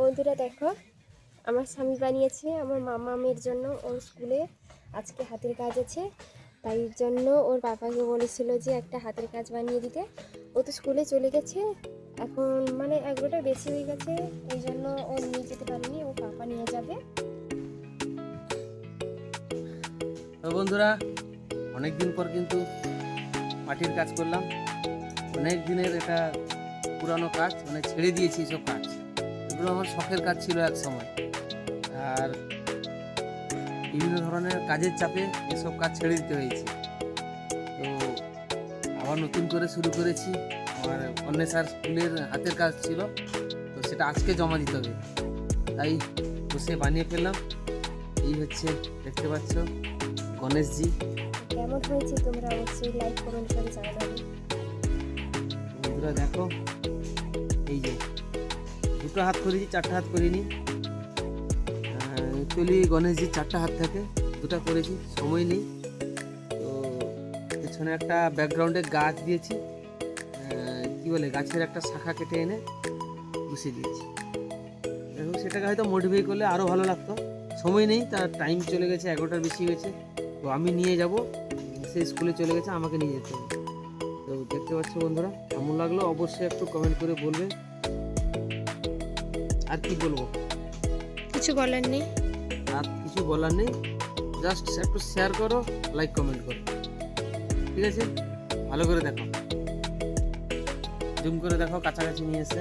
বন্ধুরা দেখো, আমার স্বামী বানিয়েছে, আমার মামা মেয়ের জন্য ওর স্কুলে আজকে হাতের কাজ আছে। তাই জন্য ওর বাবাকে বলেছিল যে একটা হাতের কাজ বানিয়ে দিতে। ও তো স্কুলে চলে গেছে, এখন মানে এগারোটা বেশি হয়ে গেছে, এই জন্য ও নিয়ে যেতে পারেনি, ও পাপা নিয়ে যাবে। বন্ধুরা অনেক দিন পর কিন্তু মাটির কাজ করলাম। অনেক দিনের এটা পুরানো কাজ মানে ছেড়ে দিয়েছি সব কাজ। এগুলো আমার শখের কাজ ছিল এক সময়। আর বিভিন্ন ধরনের কাজের চাপে এসব কাজ ছেড়ে দিতে হয়েছে। তো আবার নতুন করে শুরু করেছি। আমার অন্বেষার স্কুলের হাতের কাজ ছিল তো সেটা আজকে জমা দিতে হবে। তাই বসে বানিয়ে ফেললাম। এই হচ্ছে দেখতে পাচ্ছ গণেশজি। কেমন হয়েছে তোমরা অবশ্যই লাইক কমেন্ট করে জানাবে। বন্ধুরা দেখো দুটো হাত করেছি, চারটা হাত করিনি। অ্যাকচুয়ালি গণেশজির চারটা হাত থাকে, দুটো করেছি, সময় নেই। তো পেছনে একটা ব্যাকগ্রাউন্ডে গাছ দিয়েছি কি বলে, গাছের একটা শাখা কেটে এনে বসিয়ে দিয়েছি। এবং সেটাকে হয়তো মডিফাই করলে আরও ভালো লাগতো। সময় নেই, তার টাইম চলে গেছে, এগারোটার বেশি হয়েছে। তো আমি নিয়ে যাব, সে স্কুলে চলে গেছে, আমাকে নিয়ে যেতে হবে। তো দেখতে পাচ্ছ বন্ধুরা, কেমন লাগল? অবশ্যই একটু কমেন্ট করে বলবে। আর কি বলব? কিছু বলার নেই। আর কিছু বলার নেই। জাস্ট একটু শেয়ার করো লাইক কমেন্ট করো। ঠিক আছে? ভালো করে দেখো। জুম করে দেখো কাছাকাছি নিয়ে এসে।